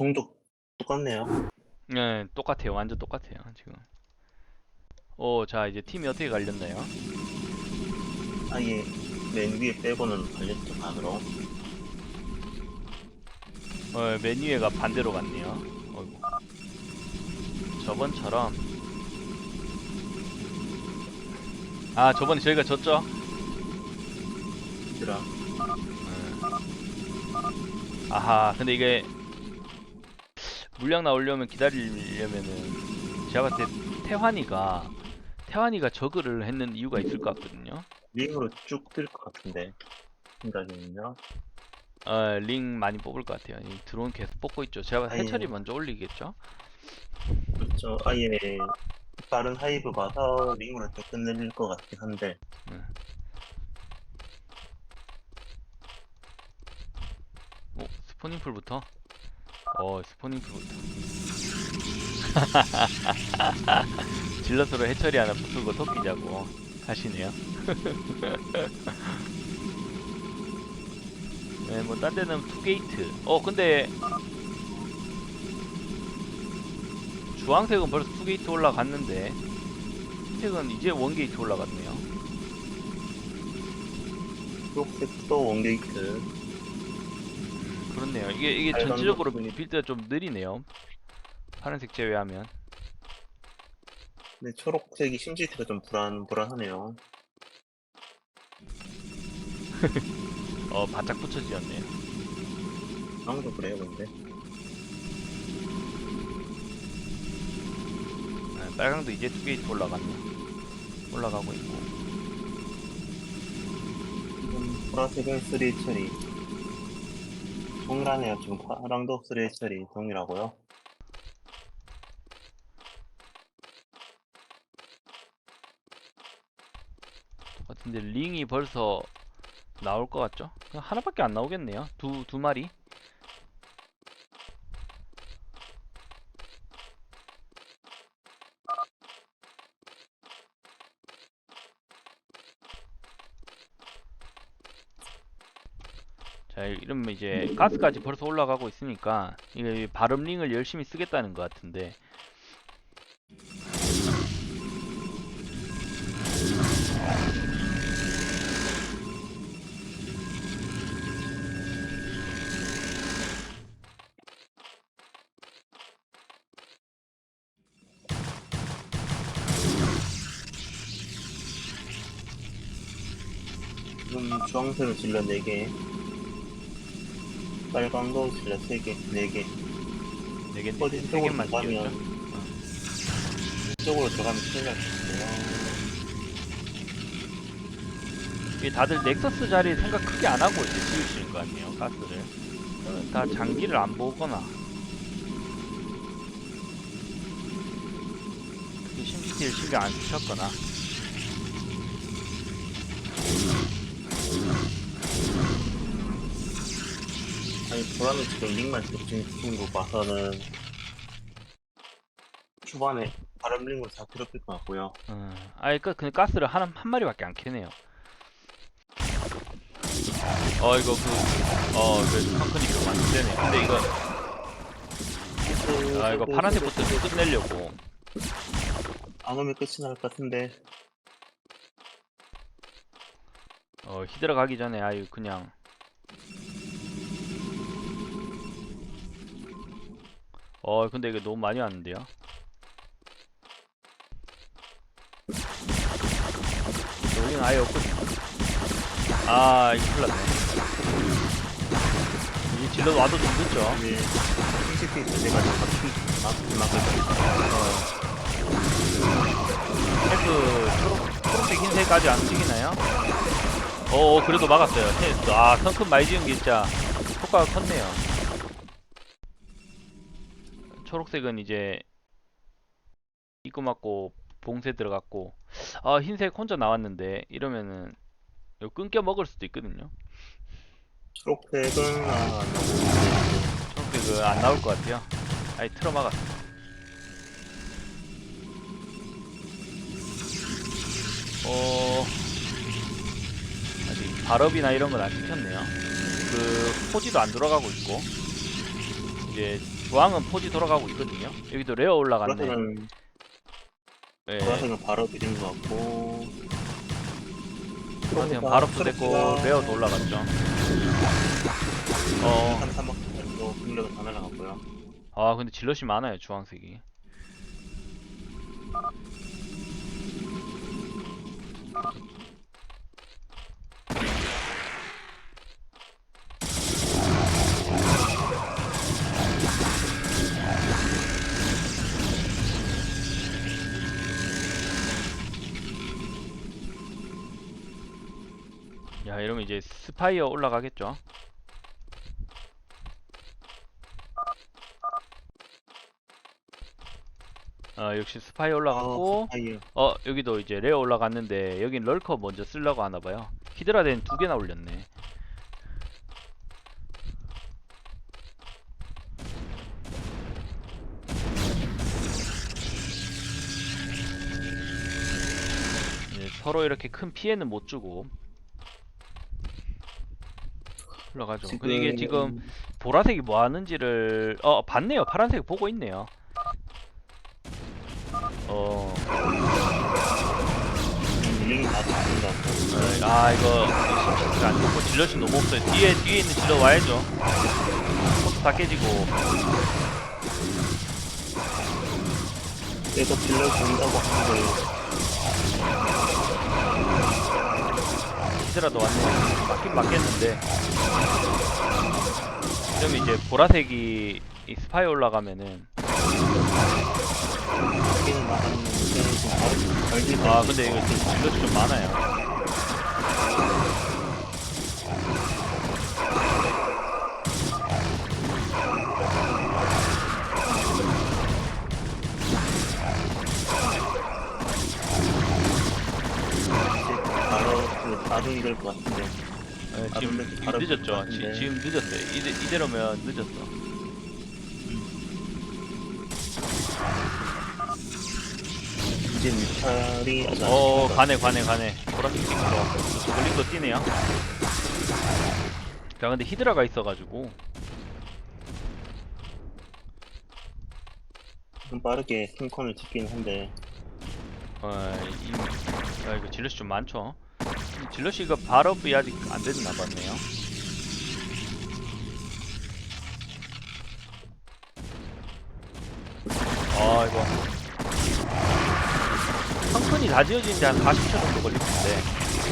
종족 똑같네요. 네, 똑같아요. 완전 똑같아요. 지금. 오, 자, 이제 팀이 어떻게 갈렸나요? 아예 맨 위에 빼고는 걸렸죠, 반으로. 어, 맨 위에가 반대로 갔네요. 어이구. 저번처럼. 아, 저번에 저희가 졌죠? 얘들아, 음. 아하, 근데 이게 물량 나오려면 기다리려면은 제가 봤을 때 태환이가 태환이가 저그를 했는 이유가 있을 것 같거든요. 링으로 쭉 뜰 것 같은데. 생각이면요. 어, 링 많이 뽑을 것 같아요. 이 드론 계속 뽑고 있죠. 제가 아예. 해철이 먼저 올리겠죠. 그렇죠. 아예 빠른 하이브 봐서 링으로 좀 끝낼 것 같긴 한데. 오, 스포닝풀부터. 어, 스포닝풀부터. 질럿으로 해철이 하나 부수고 토끼자고 하시네요. 네, 뭐, 딴 데는 투게이트. 어, 근데, 주황색은 벌써 투게이트 올라갔는데, 흰색은 이제 원게이트 올라갔네요. 초록색도 원게이트. 그렇네요. 이게, 이게 전체적으로 것들이- 빌드가 좀 느리네요. 파란색 제외하면. 근데 초록색이 심지티가 좀 불안, 불안하네요. 어, 바짝 붙여지었네요. 아무도 그래요, 근데. 네, 빨강도 이제 투게이트 올라갔네. 올라가고 있고. 지금 보라색은 3 처리. 동일하네요. 지금 파랑도 3 처리 동일하고요. 같은데 링이 벌써 나올 것 같죠? 그냥 하나밖에 안 나오겠네요. 두, 두 마리. 이러면 이제 가스까지 벌써 올라가고 있으니까 이게 발음 링을 열심히 쓰겠다는 것 같은데 지금 주황색은 질러 4개. 빨강도 질러 3개, 4개. 네개 어디 세 쪽으로 개만 들어가면 끼웠죠? 이쪽으로 들어가면 큰일 날수 있어요. 이게 다들 넥서스 자리 생각 크게 안 하고 이제 지으시는 거 같네요 가스를 어, 다 장기를 안 보거나 심시티를 신경 안 쓰셨거나 아니, 보라는 지금 링만 시킨 거 봐서는 초반에 바람 링으로 다 괴롭힐 것 같고요. 어, 아예 그 그냥 가스를 한, 한 마리밖에 안 캐네요 어 이거 그어 펑크닉이 좀 안되네 근데 이거 아 이거 파란색 부터 좀 끝내려고 안 오면 끝이 날 것 같은데. 어 히드라 가기 전에 아유 그냥 어 근데 이거 너무 많이 왔는데요? 여기는 아예 없거든요. 아 이거 큰일 났네. 이 질러 와도 좀 늦죠? 이제 CCTV 문제가 좀 막히 막, 막을 패스 초록, 초록색 흰색까지 안 움직이나요? 어 어, 그래도 막았어요. 해- 아 성큼 많이 지은 게 진짜 효과가 컸네요 초록색은 이제 입구 맞고 봉쇄 들어갔고 아 흰색 혼자 나왔는데 이러면은 끊겨 먹을 수도 있거든요. 초록색은 아, 초록색은 안 나올 것 같아요. 아예 틀어 막았어 어 아직 발업이나 이런 건 안 시켰네요. 그 포지도 안 돌아가고 있고 이제 주황은 포지 돌아가고 있거든요. 여기도 레어 올라갔네. 보라색은 예. 보라색은 바로 드린 것 같고. 보라색은 발업도 됐고 레어도 올라갔죠. 어, 한 3박 정도 공격은 다 날아갔고요. 아 근데 질럿이 많아요 주황색이. 이제 스파이어 올라가겠죠? 아 역시 스파이어 올라갔고 아예 어. 여기도 이제 레어 올라갔는데 여긴 럴커 먼저 쓰려고 하나봐요. 히드라덴 두 개나 올렸네. 네, 서로 이렇게 큰 피해는 못 주고 올라가죠. 근데 이게 지금 보라색이 뭐 하는지를 어 봤네요. 파란색 보고 있네요. 어. 링이 다 잡힌다. 아 이거 심시티가 안 좋고 질럿이 너무 없어요. 뒤에 뒤에 있는 질럿 와야죠. 포트 다 깨지고. 그래서 빌려 준다고 하는데 히드라도 왔네. 맞긴 맞겠는데. 그러면 이제 보라색이 이 스파이 올라가면은 아 근데 이거 지금 질럿이 좀 많아요 바로 이럴 것 같은데. 네, 아, 지금, 근데 지금 바로 늦었죠. 지, 같은데. 지금 늦었어요. 이대, 이대로면 늦었어. 이제 뮤탈이 아직 안어 됐다. 가네 가네 가네. 보라색 찍죠 저글링도 뛰네요. 자 근데 히드라가 있어가지고. 좀 빠르게 킹콘을 찍긴 한데. 어, 이, 아, 이거 질럿이 좀 많죠 질럿이 이거 발업이 아직 안 됐나 봤네요. 아 이거. 성큰이 다 지어지는데 한 40초 정도 걸릴 텐데.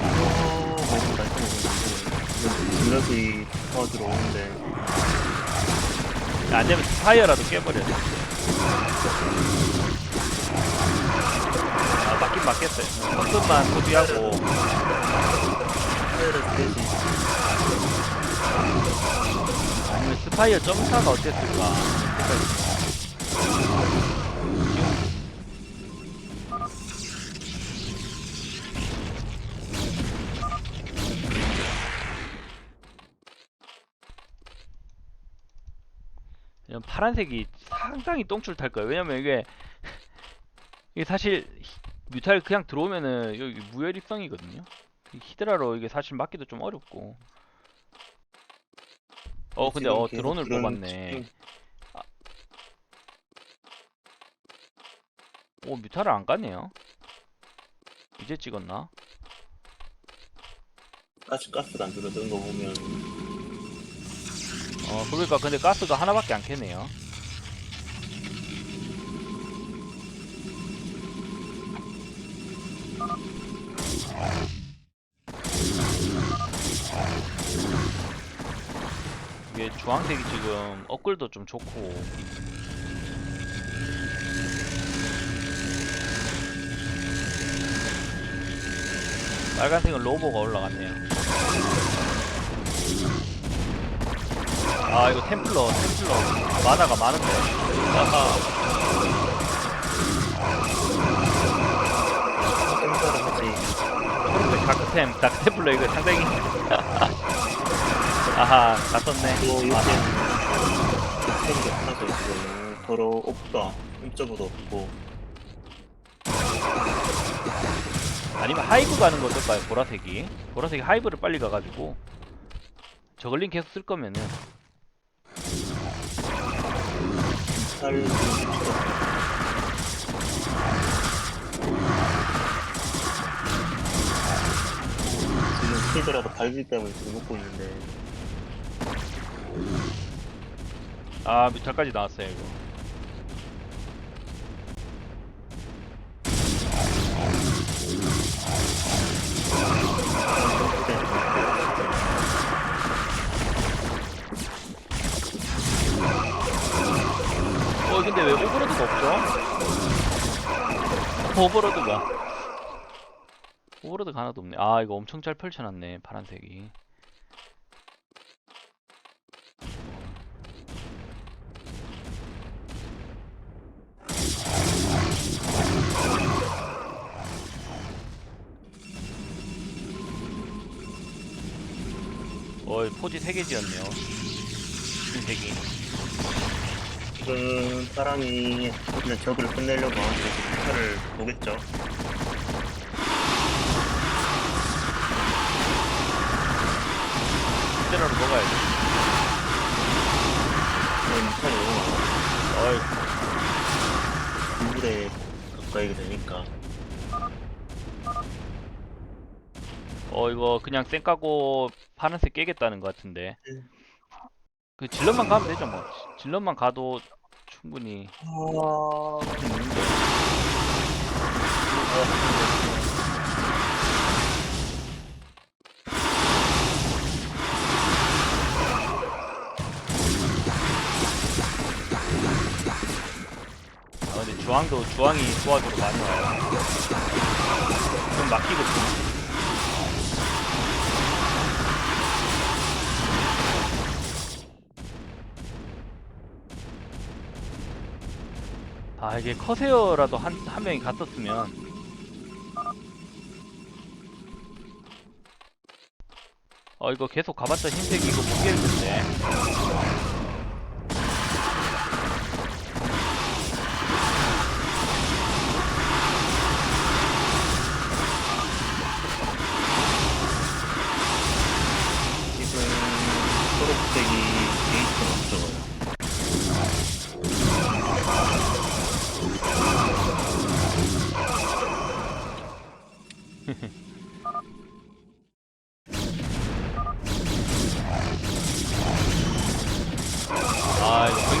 어, 질럿이 더 들어오는데. 안 되면 스파이어라도 깨버려. 아, 맞 긴 맞겠어요. 성금만 소비하고, 아니면 스파이어 점사가 어땠을까 파란색이 상당히 똥줄 탈 거예요. 왜냐면 이게 이게 사실 히- 뮤탈 그냥 들어오면은 여기 무혈입성이거든요. 이 히드라로 이게 사실 막기도 좀 어렵고. 어 근데 어 드론을 드론 뽑았네. 집중- 오 뮤탈을 안 갔네요. 이제 찍었나? 가스 가스가 안 줄어드는 거 보면 어 그러니까 근데 가스가 하나밖에 안 캐네요. 주황색이 지금 업글도 좀 좋고. 빨간색은 로보가 올라갔네요. 아 이거 템플러 템플러. 만화가 많은데. 아하. 땡사를 하지 초록색 다크템 다크템플러 이거 상당히 아하 다 썼네. 또 여기 아하. 템이 하나도 지금 서로 없다. 옵저버도 없고. 아니면 하이브 가는 거 어떨까요? 보라색이. 보라색이 하이브를 빨리 가가지고. 저글링 계속 쓸 거면은. 필요 지금 히드라가 발질 때문에 지금 먹고 있는데 아 뮤탈까지 나왔어요 이거. 어 근데 왜 오버로드가 없죠? 오버로드가. 오버로드가 하나도 없네. 아 이거 엄청 잘 펼쳐놨네 파란색이 어이 포지 3개 지었네요. 흰색이. 지금 사람이 그냥 적을 끝내려고 하는데 뮤탈을 보겠죠? 히드라로 먹어야 돼 그냥 뮤탈이 너무 많아 어이. 불불에 가까이 되니까. 어 이거 그냥 쌩 까고 파란색 깨겠다는 것 같은데. 음. 그 질럿만 가면 되죠 뭐. 질럿만 가도 충분히 아... 있는데 아 근데 주황도 주황이 도와주러 많이 와요. 좀 막히거든요 아 이게 커세어라도 한, 한 명이 갔었으면. 어 이거 계속 가봤자 흰색 이거 못 깨는데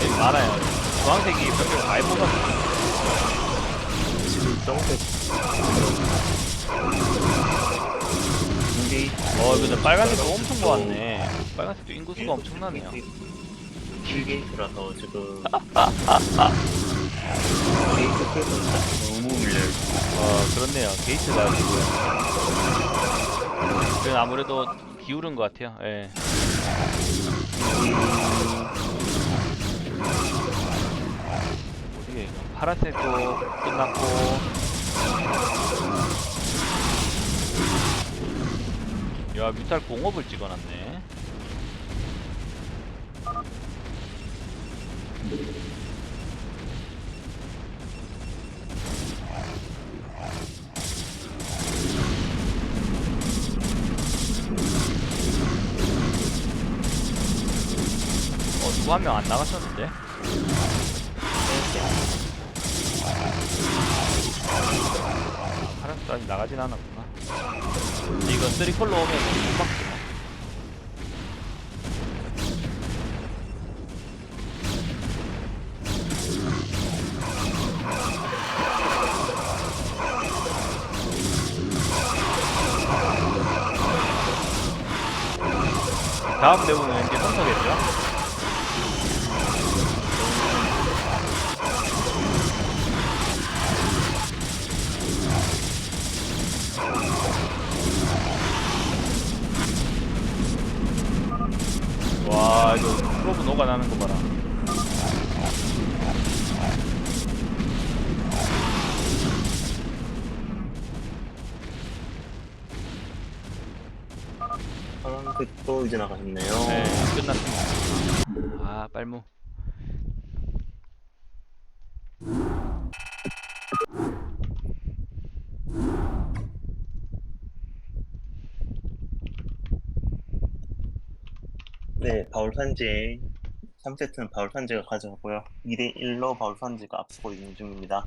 굉장히 많아요. 주황색이 별로 많이 뽑았어 지금 정색 어 근데 빨간색도 엄청 모았네. 빨간색도 인구수가 엄청나네요. 킬게이트라서 지금. 게이트 너무 밀려요 어 그렇네요. 게이트가 지금 그건 아무래도 기울은 것 같아요. 예 파란색도 끝났고. 야 뮤탈 공업을 찍어놨네. 어 누구 한 명 안 나가셨는데 파란색 아직 나가진 않았구나 이거 3콜로 오면 못 막죠 다음 대부분 왠지 헌터겠죠? 빨무 네 바울 산지 3세트는 바울 선지가 가져가고요. 2대 1로 바울 선지가 앞서고 있는 중입니다.